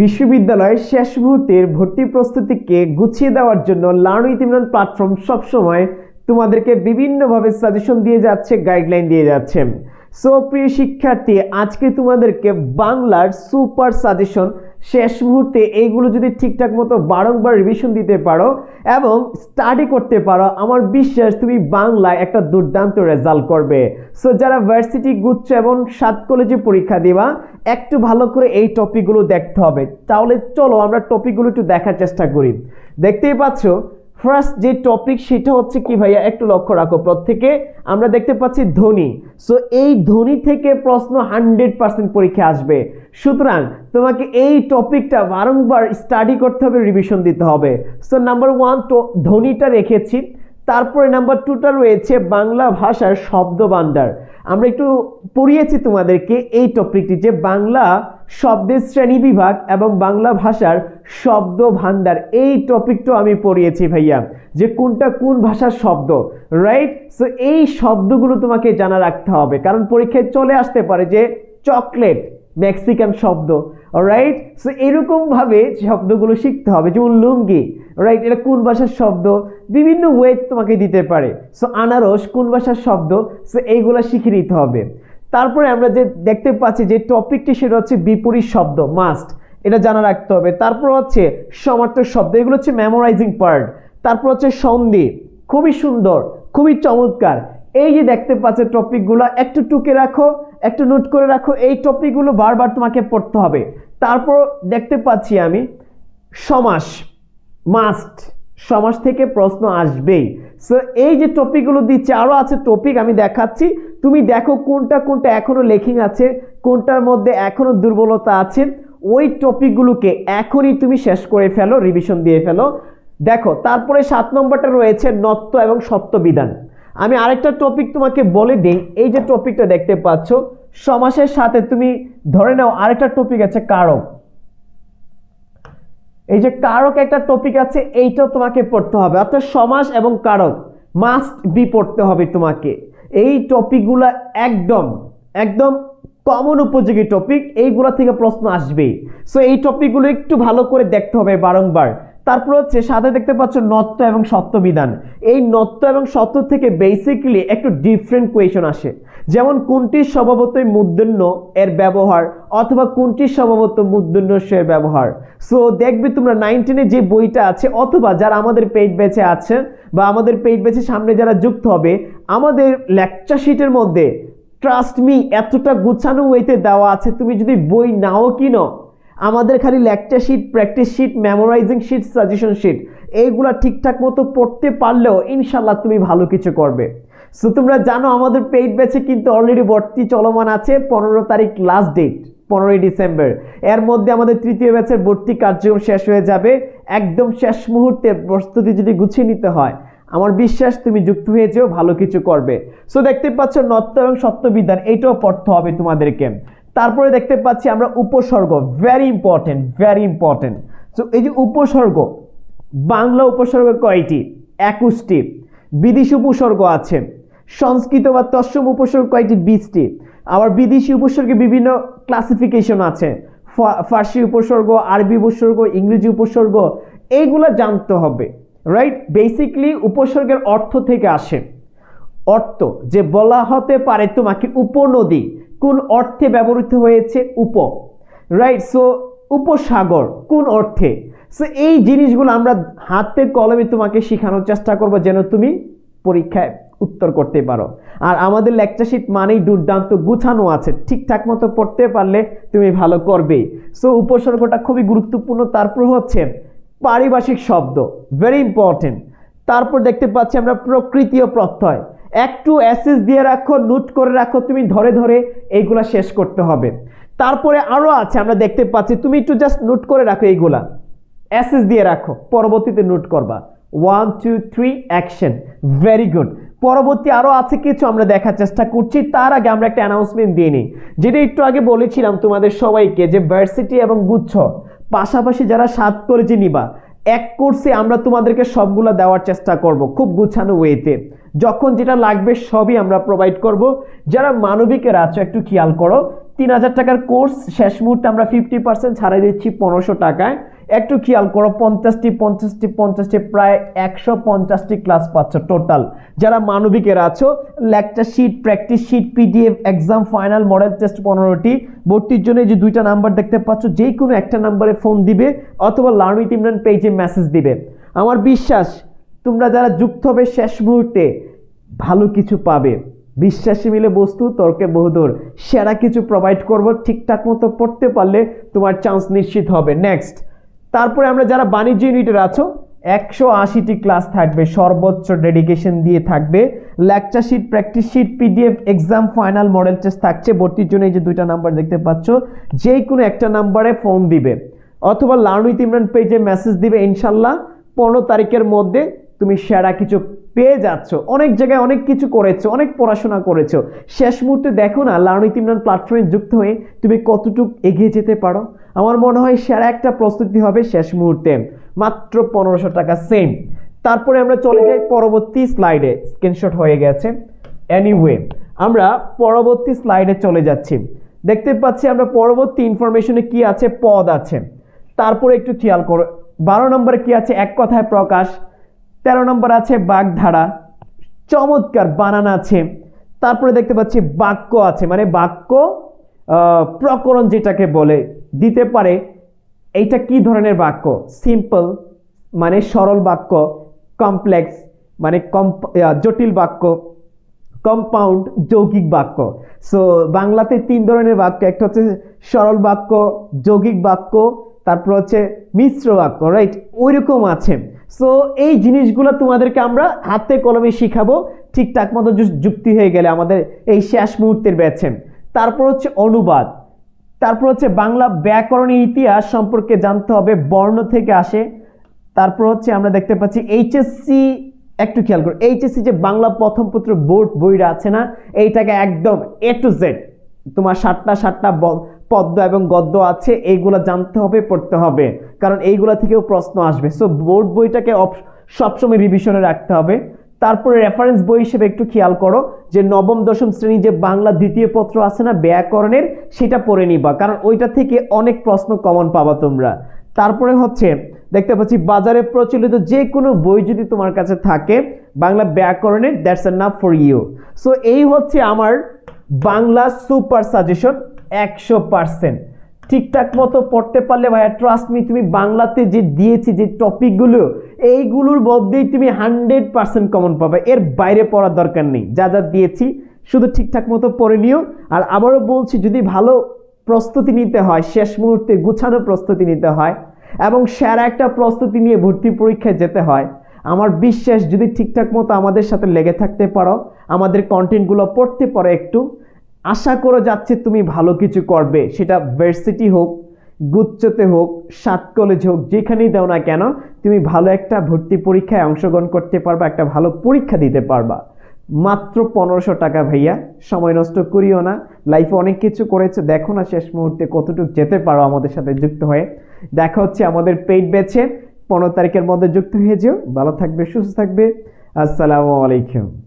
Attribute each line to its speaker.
Speaker 1: বিশ্ববিদ্যালয়ের শেষ মুহূর্তের ভর্তি প্রস্তুতিকে গুছিয়ে দেওয়ার জন্য লার্ন উইথ ইমরান প্ল্যাটফর্ম সবসময় তোমাদেরকে বিভিন্নভাবে সাজেশন দিয়ে যাচ্ছে, গাইডলাইন দিয়ে যাচ্ছে। সো প্রিয় শিক্ষার্থী, আজকে তোমাদেরকে বাংলার সুপার সাজেশন শেষ মুহূর্তে এইগুলো যদি ঠিকঠাক মতো বারংবার রিভিশন দিতে পারো এবং স্টাডি করতে পারো, আমার বিশ্বাস তুমি বাংলায় একটা দুর্দান্ত রেজাল্ট করবে। সো যারা ভার্সিটি গুচ্ছ এবং সাত কলেজে পরীক্ষা দিবা, একটু ভালো করে এই টপিকগুলো দেখতে হবে। তাহলে চলো আমরা টপিকগুলো একটু দেখার চেষ্টা করি। দেখতেই পাচ্ছ ফার্স্ট যে টপিক সেটা হচ্ছে কি ভাইয়া, একটু লক্ষ্য রাখো। প্রত্যেকে আমরা দেখতে পাচ্ছি ধ্বনি সো এই ধ্বনি থেকে প্রশ্ন হান্ড্রেড পার্সেন্ট পরীক্ষা আসবে। সুতরাং তোমাকে এই টপিকটা বারংবার স্টাডি করতে হবে রিভিশন দিতে হবে। সো নাম্বার ওয়ান তো ধ্বনিটা রেখেছি। তারপরে নাম্বার টুটা রয়েছে বাংলা ভাষার শব্দ ভাণ্ডার আমরা একটু পড়িয়েছি তোমাদেরকে এই টপিকটি যে বাংলা শব্দের শ্রেণি বিভাগ এবং বাংলা ভাষার শব্দ ভাণ্ডার এই টপিকটা আমি পড়িয়েছি ভাইয়া, যে কোনটা কোন ভাষার শব্দ রাইট সো এই শব্দগুলো তোমাকে জানা রাখতে হবে, কারণ পরীক্ষায় চলে আসতে পারে যে চকলেট মেক্সিকান শব্দ রাইট সো এরকমভাবে শব্দগুলো শিখতে হবে, যেমন লুঙ্গি রাইট এটা কোন ভাষার শব্দ? বিভিন্ন ওয়ে তোমাকে দিতে পারে। সো আনারস কোন ভাষার শব্দ? সো এইগুলো শিখে নিতে হবে। তারপরে আমরা যে দেখতে পাচ্ছি যে টপিকটি সেটা হচ্ছে বিপরীত শব্দ মাস্ট এটা জানা রাখতে হবে। তারপর হচ্ছে সমার্থক শব্দ। এগুলো হচ্ছে মেমোরাইজিং পার্ট তারপর হচ্ছে সন্ধি। খুবই সুন্দর, খুবই চমৎকার। এই যে দেখতে পাচ্ছ টপিকগুলো একটু টুকে রাখো, একটু নোট করে রাখো। এই টপিকগুলো বারবার তোমাকে পড়তে হবে। তারপর দেখতে পাচ্ছি আমি সমাস। মাস্ট সমাজ থেকে প্রশ্ন আসবেই। সো এই যে টপিকগুলো দিচ্ছে আরও আছে টপিক আমি দেখাচ্ছি। তুমি দেখো কোনটা কোনটা এখনও লেখিং আছে, কোনটার মধ্যে এখনও দুর্বলতা আছে। ওই টপিকগুলোকে এখনই তুমি শেষ করে ফেলো রিভিশন দিয়ে ফেলো। দেখো, তারপরে সাত নম্বরটা রয়েছে নত্ব এবং সত্যবিধান। আমি আরেকটা টপিক তোমাকে বলে দিই, এই যে টপিকটা দেখতে পাচ্ছ, সমাসের সাথে তুমি ধরে নাও আরেকটা টপিক আছে কারক। এই যে কারক একটা টপিক আছে, এইটাও তোমাকে পড়তে হবে। অর্থাৎ সমাস এবং কারক মাস্ট বি পড়তে হবে তোমাকে। এই টপিকগুলো একদম একদম কমন উপযোগী টপিক এইগুলো থেকে প্রশ্ন আসবেই। সো এই টপিকগুলো একটু ভালো করে দেখতে হবে বারংবার। তারপর হচ্ছে, সাথে দেখতে পাচ্ছ নত্ব এবং সত্যবিধান এই নত্ব এবং সত্য থেকে বেসিক্যালি একটু ডিফারেন্ট কোয়েশন আসে। যেমন কোনটির স্বভাবতই মুদ্রণ্য এর ব্যবহার অথবা কোনটির স্বভাবত মুদ্রণ্য এর ব্যবহার। সো দেখবে তোমরা নাইনটিনে যে বইটা আছে অথবা যারা আমাদের পেইড বেচে আছে বা আমাদের পেইড বেচে সামনে যারা যুক্ত হবে, আমাদের লেকচার শিটের মধ্যে ট্রাস্ট মি এতটা গুছানো ওয়েতে দেওয়া আছে, তুমি যদি বই নাও কিনো? আমাদের খালি lecture sheet practice sheet memorising sheet suggestion sheet এইগুলা ঠিকঠাক মতো পড়তে পারলেও ইনশাল্লাহ তুমি ভালো কিছু করবে। সো তোমরা জানো আমাদের পেইড ব্যাচে কিন্তু অলরেডি ভর্তি চলমান আছে পনেরো তারিখ লাস্ট ডেট পনেরোই ডিসেম্বর। এর মধ্যে আমাদের তৃতীয় ব্যাচের ভর্তি কার্যক্রম শেষ হয়ে যাবে। একদম শেষ মুহূর্তে প্রস্তুতি যদি গুছিয়ে নিতে হয়, আমার বিশ্বাস তুমি যুক্ত হয়ে যেও, ভালো কিছু করবে। সো দেখতে পাচ্ছ নত্ব এবং সত্যবিধান এইটাও পড়তে হবে তোমাদেরকে। তারপরে দেখতে পাচ্ছি আমরা উপসর্গ very important very important so এই যে উপসর্গ, বাংলা উপসর্গ কয়টি? একুশটি। বিদেশি উপসর্গ আছে। সংস্কৃত বা তৎসম উপসর্গ কয়েকটি বিশটি আবার বিদেশি উপসর্গে বিভিন্ন ক্লাসিফিকেশন আছে। ফার্সি উপসর্গ, আরবি উপসর্গ, ইংরেজি উপসর্গ এইগুলো জানতে হবে রাইট বেসিকলি উপসর্গের অর্থ থেকে আসে। অর্থ, যে বলা হতে পারে তোমাকে উপনদী, কোন অর্থে ব্যবহৃত হয়েছে? উপ রাইট সো উপসাগর, কোন অর্থে? সো এই জিনিসগুলো আমরা হাতে কলমে তোমাকে শেখানোর চেষ্টা করব যেন তুমি পরীক্ষায় উত্তর করতে পারো। আর আমাদের লেকচার শিট মানেই দুর্দান্ত গুছানো আছে। ঠিকঠাক মতো পড়তে পারলে তুমি ভালো করবেই। সো উপসর্গটা খুবই গুরুত্বপূর্ণ। তারপর হচ্ছে পারিভাষিক শব্দ। ভেরি ইম্পর্টেন্ট তারপর দেখতে পাচ্ছি আমরা প্রকৃতি ও প্রত্যয়। একটু অ্যাসেস দিয়ে রাখো নোট করে রাখো, তুমি ধরে ধরে এইগুলা শেষ করতে হবে। তারপরে আরও আছে, আমরা দেখতে পাচ্ছি, তুমি একটু জাস্ট নোট করে রাখো এইগুলা। অ্যাসেস দিয়ে রাখো, পরবর্তীতে নোট করবা। One two three action very good পরবর্তী আরও আছে কিছু আমরা দেখার চেষ্টা করছি। তার আগে আমরা একটা অ্যানাউন্সমেন্ট দিয়ে নিই। যেটা একটু আগে বলেছিলাম তোমাদের সবাইকে যে ভার্সিটি এবং গুচ্ছ পাশাপাশি যারা সাত কলেজে নিবা, এক কোর্সে আমরা তোমাদেরকে সবগুলো দেওয়ার চেষ্টা করব খুব গুছানো ওয়েতে যখন যেটা লাগবে সবই আমরা প্রোভাইড করব। যারা মানবিকের আছো, একটু খেয়াল করো, তিন হাজার টাকার কোর্স শেষ মুহূর্তে আমরা ফিফটি পার্সেন্ট ছাড়াই দিচ্ছি পনেরোশো টাকায়। একটু খেয়াল করো, পঞ্চাশটি পঞ্চাশটি পঞ্চাশটি, প্রায় একশো পঞ্চাশটি ক্লাস পাচ্ছ টোটাল যারা মানবিকের আছো lecture sheet practice sheet PDF exam final model test পনেরোটি। ভর্তির জন্য যে দুইটা নাম্বার দেখতে পাচ্ছ, যে কোনো একটা নাম্বারে ফোন দিবে অথবা লার্ন ইমরান পেজে মেসেজ দিবে। আমার বিশ্বাস, তোমরা যারা যুক্ত হবে শেষ মুহূর্তে, ভালো কিছু পাবে। বিশ্বাসী মিলে বস্তু, তর্কে বহুদূর। সেরা কিছু প্রোভাইড করব, ঠিকঠাক মতো পড়তে পারলে তোমার চান্স নিশ্চিত হবে। নেক্সট তারপরে আমরা যারা বাণিজ্য ইউনিটের আছো, একশো আশিটি ক্লাস থাকবে, সর্বোচ্চ ডেডিকেশন দিয়ে থাকবে। Lecture sheet practice sheet PDF exam final model test থাকছে। ভর্তির জন্য এই যে দুইটা নাম্বার দেখতে পাচ্ছ যে কোনো একটা নাম্বারে ফোন দিবে। অথবা লার্ন উইথ ইমরান পেজে মেসেজ দিবে, ইনশাল্লাহ পনেরো তারিখের মধ্যে তুমি সেরা কিছু পেয়ে যাচ্ছ, অনেক জায়গায় অনেক কিছু করেছ, অনেক পড়াশোনা করেছ। শেষ মুহূর্তে দেখো না, লার্ন ইমরান প্ল্যাটফর্মে যুক্ত হয়ে তুমি কতটুকু এগিয়ে যেতে পারো। আমার মনে হয় সেরা একটা প্রস্তুতি হবে শেষ মুহূর্তে। মাত্র পনেরোশো টাকা সেম তারপরে আমরা চলে যাই পরবর্তী স্লাইডে স্ক্রিনশট হয়ে গেছে। এনিওয়ে আমরা পরবর্তী স্লাইডে চলে যাচ্ছি। দেখতে পাচ্ছি আমরা পরবর্তী ইনফরমেশনে কি আছে, পদ আছে। তারপরে একটু খেয়াল করো। বারো নম্বরে কি আছে? এক কথায় প্রকাশ। তেরো নম্বর আছে বাগধারা। চমৎকার বানান আছে। তারপরে দেখতে পাচ্ছি বাক্য আছে মানে বাক্য প্রকরণ যেটাকে বলে, দিতে পারে। এইটা কি ধরনের বাক্য? সিম্পল মানে সরল বাক্য। কমপ্লেক্স মানে জটিল বাক্য। কম্পাউন্ড যৌগিক বাক্য। সো বাংলাতে তিন ধরনের বাক্য, একটা হচ্ছে সরল বাক্য, যৌগিক বাক্য, তারপর হচ্ছে মিশ্র বাক্য রাইট ওইরকম আছে। সো এই জিনিসগুলো তোমাদেরকে আমরা হাতে কলমে শিখাবো। ঠিকঠাক মতো যুক্তি হয়ে গেলে আমাদের এই শেষ মুহূর্তের ব্যাচে তারপর হচ্ছে অনুবাদ। তারপর হচ্ছে বাংলা ব্যাকরণের ইতিহাস সম্পর্কে জানতে হবে, বর্ণ থেকে আসে। তারপর হচ্ছে আমরা দেখতে পাচ্ছি এইচএসসি, একটু খেয়াল করো, এইচএসসি যে বাংলা প্রথম পত্র বোর্ড বইটা আছে না, এইটাকে একদম এ টু জেড তোমার সাতটা সাতটা পদ্য এবং গদ্য আছে, এইগুলো জানতে হবে, পড়তে হবে। কারণ এইগুলা থেকেও প্রশ্ন আসবে। সো বোর্ড বইটাকে সবসময় রিভিশনে রাখতে হবে। তারপরে রেফারেন্স বই হিসেবে একটু খেয়াল করো যে নবম, দশম শ্রেণি যে বাংলা দ্বিতীয় পত্র আছে না, ব্যাকরণের, সেটা পড়ে নিবা। কারণ ওইটা থেকে অনেক প্রশ্ন কমন পাবা তোমরা। তারপরে হচ্ছে, দেখতে পাচ্ছি বাজারে প্রচলিত যে কোনো বই যদি তোমার কাছে থাকে, বাংলা ব্যাকরণের that's enough for you so এই হচ্ছে আমার বাংলা সুপার সাজেশন একশো পার্সেন্ট ঠিকঠাক মতো পড়তে পারলে ভাইয়া ট্রাস্ট মি তুমি বাংলাতে যে দিয়েছি, যে টপিকগুলো এইগুলোর মধ্যেই তুমি হান্ড্রেড পার্সেন্ট কমন পাবে। এর বাইরে পড়ার দরকার নেই। যা যা দিয়েছি, শুধু ঠিকঠাক মতো পড়ে নিও। আর আবারও বলছি, যদি ভালো প্রস্তুতি নিতে হয়, শেষ মুহূর্তে গুছানো প্রস্তুতি নিতে হয়, এবং সেরা একটা প্রস্তুতি নিয়ে ভর্তি পরীক্ষায় যেতে হয়, আমার বিশ্বাস যদি ঠিকঠাক মতো আমাদের সাথে লেগে থাকতে পারো, আমাদের কন্টেন্টগুলো পড়তে পারো একটু আশা করে যাচ্ছে তুমি ভালো কিছু করবে। সেটা ভার্সিটি হোক, গুচ্ছতে হোক, সাত কলেজ হোক, যেখানেই দাও না কেন, তুমি ভালো একটা ভর্তি পরীক্ষায় অংশগ্রহণ করতে পারবা, একটা ভালো পরীক্ষা দিতে পারবা। মাত্র পনেরোশো টাকা ভাইয়া, সময় নষ্ট করিও না। লাইফে অনেক কিছু করেছে, দেখো না শেষ মুহূর্তে কতটুকু যেতে পারো আমাদের সাথে যুক্ত হয়ে। দেখা হচ্ছে আমাদের পেইড ব্যাচে পনেরো তারিখের মধ্যে যুক্ত হয়ে যেও। ভালো থাকবে, সুস্থ থাকবে। আসসালামু আলাইকুম।